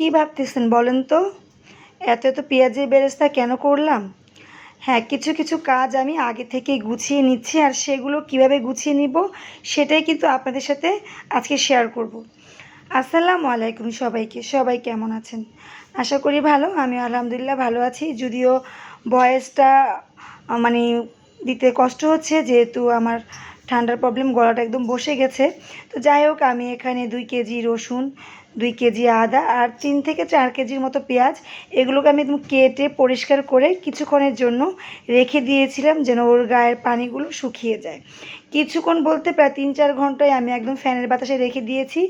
কি ভাবতেছেন বলেন তো? এত এত পেঁয়াজের বেরেস্তা কেন করলাম? হ্যাঁ কিছু কিছু কাজ আমি আগে থেকেই গুছিয়ে নিচ্ছি আর সেগুলো কীভাবে গুছিয়ে নিব সেটাই কিন্তু আপনাদের সাথে আজকে শেয়ার করব। আসসালামু আলাইকুম সবাইকে। সবাই কেমন আছেন? আশা করি ভালো। আমি আলহামদুলিল্লাহ ভালো আছি। যদিও ভয়েসটা মানে দিতে কষ্ট হচ্ছে, যেহেতু আমার ঠান্ডার প্রবলেম গলাটা একদম বসে গেছে। তো যাই হোক, আমি এখানে দুই কেজি রসুন দুই কেজি আদা আর তিন থেকে চার কেজির মতো পেঁয়াজ। এগুলোকে আমি একদম কেটে পরিষ্কার করে কিছুক্ষণের জন্য রেখে দিয়েছিলাম যেন ওর গায়ের পানিগুলো শুকিয়ে যায়। কিছুক্ষণ বলতে প্রায় তিন চার ঘন্টায় আমি একদম ফ্যানের বাতাসে রেখে দিয়েছি।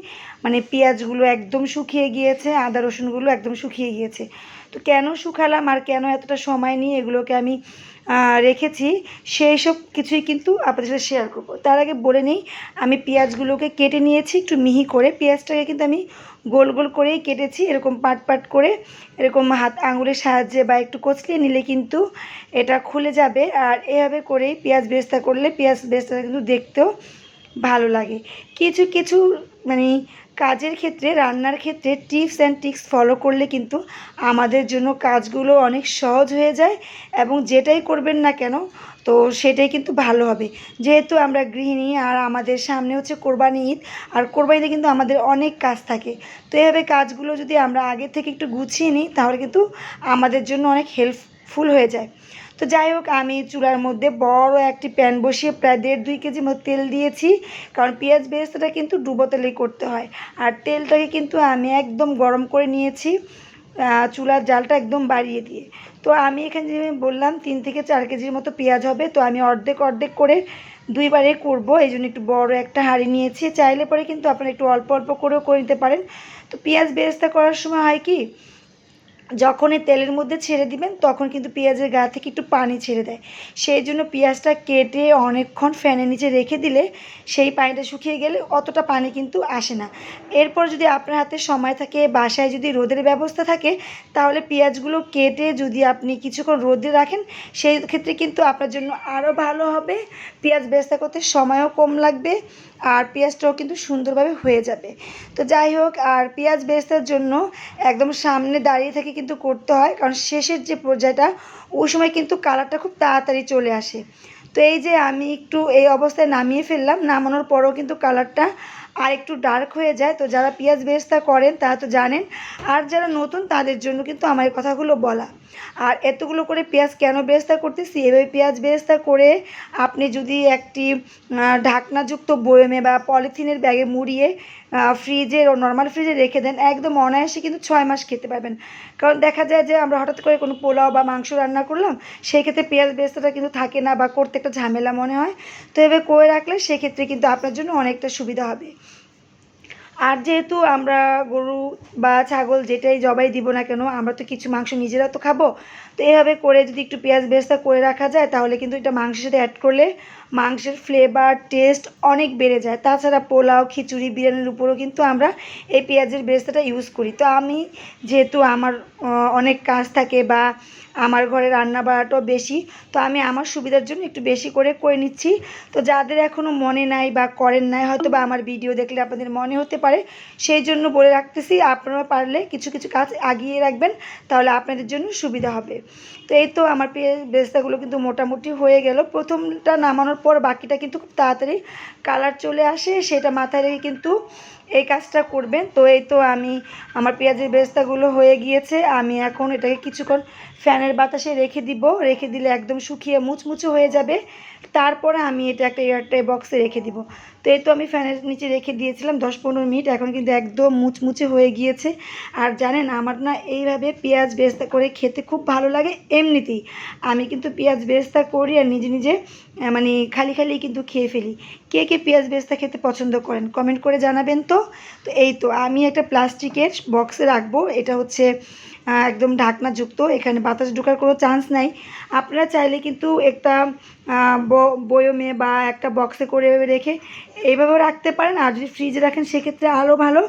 মানে পেঁয়াজগুলো একদম শুকিয়ে গিয়েছে, আদা রসুনগুলো একদম শুকিয়ে গিয়েছে। তো কেন শুকালাম আর কেন এতটা সময় নিয়ে এগুলোকে আমি রেখেছি, সেই সব কিছুই কিন্তু আপনাদের সাথে শেয়ার করব। তার আগে বলে নিই, আমি পেঁয়াজগুলোকে কেটে নিয়েছি, একটু মিহি করে। পেঁয়াজটাকে কিন্তু আমি গোল গোল করেই কেটেছি, এরকম পাট পাট করে, এরকম হাত আঙুলের সাহায্যে বা একটু কচলিয়ে নিলে কিন্তু এটা খুলে যাবে। আর এভাবে করেই পেঁয়াজ বেস্তা করলে পেঁয়াজ বেস্তা কিন্তু দেখতেও ভালো লাগে। কিছু কিছু মানে কাজের ক্ষেত্রে, রান্নার ক্ষেত্রে টিপস অ্যান্ড ট্রিক্স ফলো করলে কিন্তু আমাদের জন্য কাজগুলো অনেক সহজ হয়ে যায় এবং যেটাই করবেন না কেন, তো সেটাই কিন্তু ভালো হবে। যেহেতু আমরা গৃহিণী আর আমাদের সামনে হচ্ছে কোরবানি ঈদ, আর কোরবানিতে কিন্তু আমাদের অনেক কাজ থাকে। তো এভাবে কাজগুলো যদি আমরা আগে থেকে একটু গুছিয়ে নিই, তাহলে কিন্তু আমাদের জন্য অনেক হেল্পফুল হয়ে যায়। তো যাই হোক, আমি চুলার মধ্যে বড় একটি প্যান বসিয়ে প্রায় দেড় দুই কেজি মতো তেল দিয়েছি। কারণ পেঁয়াজ বেরেস্তাটা কিন্তু ডুবো তেলেই করতে হয়। আর তেলটাকে কিন্তু আমি একদম গরম করে নিয়েছি চুলার জালটা একদম বাড়িয়ে দিয়ে। তো আমি এখানে যে বললাম, তিন থেকে চার কেজির মতো পেঁয়াজ হবে। তো আমি অর্ধেক অর্ধেক করে দুইবারে করব। এই জন্য একটু বড় একটা হাঁড়ি নিয়েছি। চাইলে পরে কিন্তু আপনারা একটু অল্প অল্প করেও করে নিতে পারেন। তো পেঁয়াজ বেরেস্তা করার সময় হয় কি যখন এই তেলের মধ্যে ছেড়ে দিবেন, তখন কিন্তু পেঁয়াজের গা থেকে একটু পানি ছেড়ে দেয়। সেই জন্য পেঁয়াজটা কেটে অনেকক্ষণ ফ্যানের নিচে রেখে দিলে সেই পানিটা শুকিয়ে গেলে অতটা পানি কিন্তু আসে না। এরপর যদি আপনার হাতে সময় থাকে, বাসায় যদি রোদের ব্যবস্থা থাকে, তাহলে পেঁয়াজগুলো কেটে যদি আপনি কিছুক্ষণ রোদে রাখেন, সেই ক্ষেত্রে কিন্তু আপনার জন্য আরও ভালো হবে। পেঁয়াজ বেরেস্তা করতে সময়ও কম লাগবে। আর পেঁয়াজটাও কিন্তু সুন্দরভাবে হয়ে যাবে। তো যাই হোক, আর পেঁয়াজ বেরেস্তার জন্য একদম সামনে দাঁড়িয়ে থেকে কিন্তু করতে হয়, কারণ শেষের যে পর্যায়টা, ওই সময় কিন্তু কালারটা খুব তাড়াতাড়ি চলে আসে। তো এই যে আমি একটু এই অবস্থায় নামিয়ে ফেললাম, নামানোর পরেও কিন্তু কালারটা আর একটু ডার্ক হয়ে যায়, তো যারা পেঁয়াজ বেরেস্তা করেন, তারা তো জানেন। আর যারা নতুন, তাদের জন্য কিন্তু আমার এই কথাগুলো বলা। আর এতগুলো করে পেঁয়াজ কেন বেরেস্তা করতেছি? এভাবে পেঁয়াজ বেরেস্তা করে আপনি যদি একটি ঢাকনাযুক্ত বয়মে বা পলিথিনের ব্যাগে মুড়িয়ে ফ্রিজে নর্মাল ফ্রিজে রেখে দেন। একদম অনায়াসে কিন্তু ছয় মাস খেতে পারবেন। কারণ দেখা যায় যে আমরা হঠাৎ করে কোনো পোলাও বা মাংস রান্না করলাম, সেই ক্ষেত্রে পেঁয়াজ বেস্তটা কিন্তু থাকে না বা করতে একটা ঝামেলা মনে হয়। তো এভাবে করে রাখলে সেক্ষেত্রে কিন্তু আপনার জন্য অনেকটা সুবিধা হবে। আর যেহেতু আমরা গরু বা ছাগল যেটাই জবাই দিব না কেন, আমরা তো কিছু মাংস নিজেরা তো খাব। তো এভাবে করে যদি একটু পেঁয়াজ বেরেস্তা করে রাখা যায়, তাহলে কিন্তু এটা মাংসের সাথে অ্যাড করলে মাংসের ফ্লেভার টেস্ট অনেক বেড়ে যায়। তাছাড়া পোলাও, খিচুড়ি, বিরিয়ানির উপরেও কিন্তু আমরা এই পেঁয়াজের বেরেস্তাটা ইউজ করি। তো আমি যেহেতু আমার অনেক কাজ থাকে বা আমার ঘরে রান্না বাড়াটাও বেশি, তো আমি আমার সুবিধার জন্য একটু বেশি করে করে নিচ্ছি। তো যাদের এখনও মনে নাই বা করেন নাই হয়তো বা আমার ভিডিও দেখলে আপনাদের মনে হতে পারে, সেই জন্য বলে রাখতেছি, আপনারা পারলে কিছু কিছু কাজ আগিয়ে রাখবেন, তাহলে আপনাদের জন্য সুবিধা হবে। তো এই তো আমার বেস্তাগুলো কিন্তু মোটামুটি হয়ে গেল। প্রথমটা নামানোর পর বাকিটা কিন্তু খুব তাড়াতাড়ি কালার চলে আসে, সেটা মাথায় রেখে কিন্তু এই কাজটা করবেন। তো এই তো আমি, আমার পেঁয়াজের বেরেস্তাগুলো হয়ে গিয়েছে। আমি এখন এটাকে কিছুক্ষণ ফ্যানের বাতাসে রেখে দিব। রেখে দিলে একদম শুকিয়ে মুচমুচে হয়ে যাবে। তারপরে আমি এটা একটা এয়ারটাই বক্সে রেখে দিব। তো এই তো আমি ফ্যানের নিচে রেখে দিয়েছিলাম দশ পনেরো মিনিট। এখন কিন্তু একদম মুচমুচে হয়ে গিয়েছে। আর জানেন, আমার না এইভাবে পেঁয়াজ বেরেস্তা করে খেতে খুব ভালো লাগে এমনিতেই। আমি কিন্তু পেঁয়াজ বেরেস্তা করি আর নিজে নিজে মানে খালি খালি কিন্তু খেয়ে ফেলি। কে কে পেঁয়াজ বেস্তা খেতে পছন্দ করেন কমেন্ট করে জানাবেন তো। তো এই তো, আমি একটা প্লাস্টিকের বক্সে রাখব, এটা হচ্ছে একদম ঢাকনাযুক্ত, এখানে বাতাস ঢোকার কোনো চান্স নাই। আপনারা চাইলে কিন্তু একটা বয়মে বা একটা বক্সে করে রেখে এইভাবেও রাখতে পারেন। আর যদি ফ্রিজে রাখেন, সেক্ষেত্রে আরও ভালো,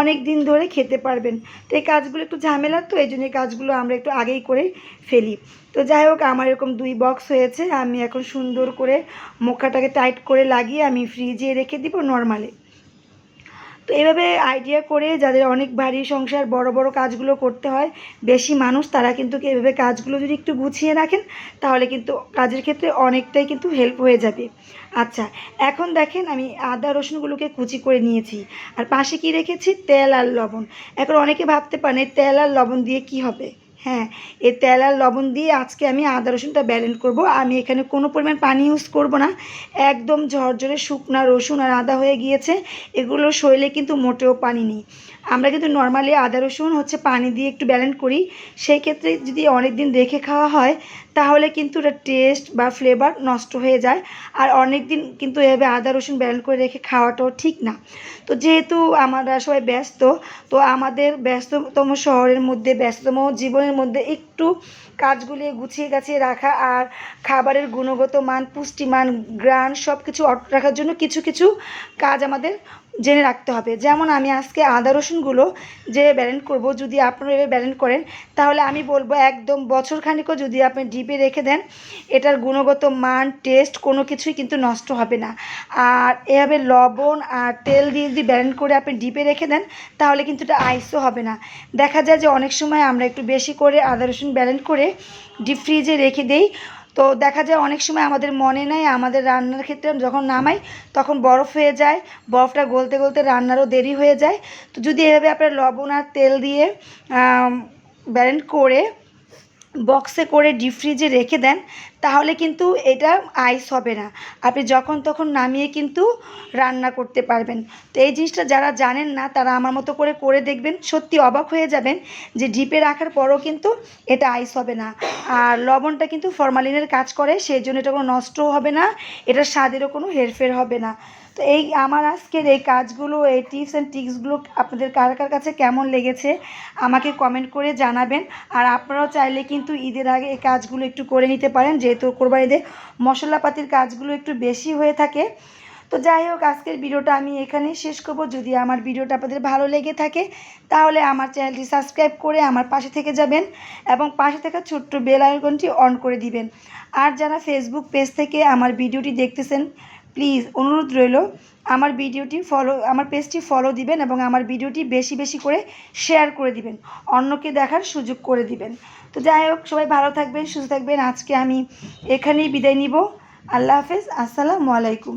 অনেক দিন ধরে খেতে পারবেন। তো এই কাজগুলো একটু ঝামেলার তো এই জন্য এই কাজগুলো আমরা একটু আগেই করে ফেলি। তো যাই হোক, আমার এরকম দুই বক্স হয়েছে, আমি এখন সুন্দর করে মুখাটাকে টাইট করে লাগিয়ে আমি ফ্রিজে রেখে দিব নর্মালি তো এভাবে আইডিয়া করে যাদের অনেক ভারী সংসার, বড় বড় কাজগুলো করতে হয়, বেশি মানুষ, তারা কিন্তু এভাবে কাজগুলো যদি একটু গুছিয়ে রাখেন, তাহলে কিন্তু কাজের ক্ষেত্রে অনেকটাই কিন্তু হেল্প হয়ে যাবে। আচ্ছা এখন দেখেন আমি আদা রসুনগুলোকে কুচি করে নিয়েছি, আর পাশে কি রেখেছি? তেল আর লবণ। এখন অনেকে ভাবতে পারেন তেল আর লবণ দিয়ে কি হবে? হ্যাঁ এ তেল আর লবণ দিয়ে আজকে আমি আদা রসুনটা ব্যালেন্ড করব। আমি এখানে কোনো পরিমাণ পানি ইউজ করব না। একদম ঝরঝরে শুকনা রসুন আর আদা হয়ে গিয়েছে। এগুলো শরীরে কিন্তু মোটেও পানি নেই। আমরা কিন্তু নর্মালি আদা রসুন হচ্ছে পানি দিয়ে একটু ব্যালেন্ড করি। সেই ক্ষেত্রে যদি অনেক দিন রেখে খাওয়া হয়, তাহলে কিন্তু এটা টেস্ট বা ফ্লেভার নষ্ট হয়ে যায়। আর অনেক দিন কিন্তু এভাবে আদা রসুন ব্যালেন্ড করে রেখে খাওয়াটাও ঠিক না। তো যেহেতু আমরা সবাই ব্যস্ত, তো আমাদের ব্যস্ততম শহরের মধ্যে, ব্যস্ততম জীবনের মধ্যে একটু কাজগুলি গুছিয়ে গাছিয়ে রাখা আর খাবারের গুণগত মান, পুষ্টিমান, গ্রান সব কিছু রাখার জন্য কিছু কিছু কাজ আমাদের জেনে রাখতে হবে। যেমন আমি আজকে আদা রসুনগুলো যে ব্যালেন্ড করব, যদি আপনারা এভাবে ব্যালেন্ড করেন, তাহলে আমি বলব একদম বছর খানিকও যদি আপনি ডিপে রেখে দেন, এটার গুণগত মান টেস্ট কোনো কিছুই কিন্তু নষ্ট হবে না। আর এভাবে লবণ আর তেল দিয়ে যদি ব্যালেন্ড করে আপনি ডিপে রেখে দেন, তাহলে কিন্তু এটা আইসও হবে না। দেখা যায় যে অনেক সময় আমরা একটু বেশি করে আদা রসুন ব্যালেন্ড করে ডিপ ফ্রিজে রেখে দেই। তো দেখা যায় অনেক সময় আমাদের মনে নেই, আমাদের রান্নার ক্ষেত্রে যখন নামাই তখন বরফ হয়ে যায়, বরফটা গলতে গলতে রান্নারও দেরি হয়ে যায়। তো যদি এভাবে আপনারা লবণ আর তেল দিয়ে ব্যারেন্ট করে বক্সে করে ডিপ ফ্রিজে রেখে দেন, তাহলে কিন্তু এটা আইস হবে না। আপনি যখন তখন নামিয়ে কিন্তু রান্না করতে পারবেন। তো এই জিনিসটা যারা জানেন না, তারা আমার মতো করে করে দেখবেন, সত্যি অবাক হয়ে যাবেন যে ডিপে রাখার পরও কিন্তু এটা আইস হবে না। আর লবণটা কিন্তু ফরমালিনের কাজ করে, সেই জন্য এটা কোনো নষ্টও হবে না, এটার স্বাদেরও কোনো হেরফের হবে না। তো এই আমার আজকের এই কাজগুলো, এই টিপস অ্যান্ড ট্রিক্সগুলো আপনাদের কার কার কাছে কেমন লেগেছে আমাকে কমেন্ট করে জানাবেন। আর আপনারাও চাইলে কিন্তু ঈদের আগে এই কাজগুলো একটু করে নিতে পারেন, যেহেতু কোরবানিতে মশলাপাতির কাজগুলো একটু বেশি হয়ে থাকে। তো যাই হোক, আজকের ভিডিওটা আমি এখানেই শেষ করব। যদি আমার ভিডিওটা আপনাদের ভালো লেগে থাকে, তাহলে আমার চ্যানেলটি সাবস্ক্রাইব করে আমার পাশে থেকে যাবেন এবং পাশে থাকা ছোট্ট বেল আইকনটি অন করে দিবেন। আর যারা ফেসবুক পেজ থেকে আমার ভিডিওটি দেখতেছেন প্লিজ অনুরোধ রইল, আমার ভিডিওটি ফলো, আমার পেজটি ফলো দিবেন এবং আমার ভিডিওটি বেশি বেশি করে শেয়ার করে দিবেন, অন্যকে দেখার সুযোগ করে দিবেন। তো যাই হোক, সবাই ভালো থাকবেন, সুস্থ থাকবেন। আজকে আমি এখানেই বিদায় নিব। আল্লাহ হাফেজ, আসসালামু আলাইকুম।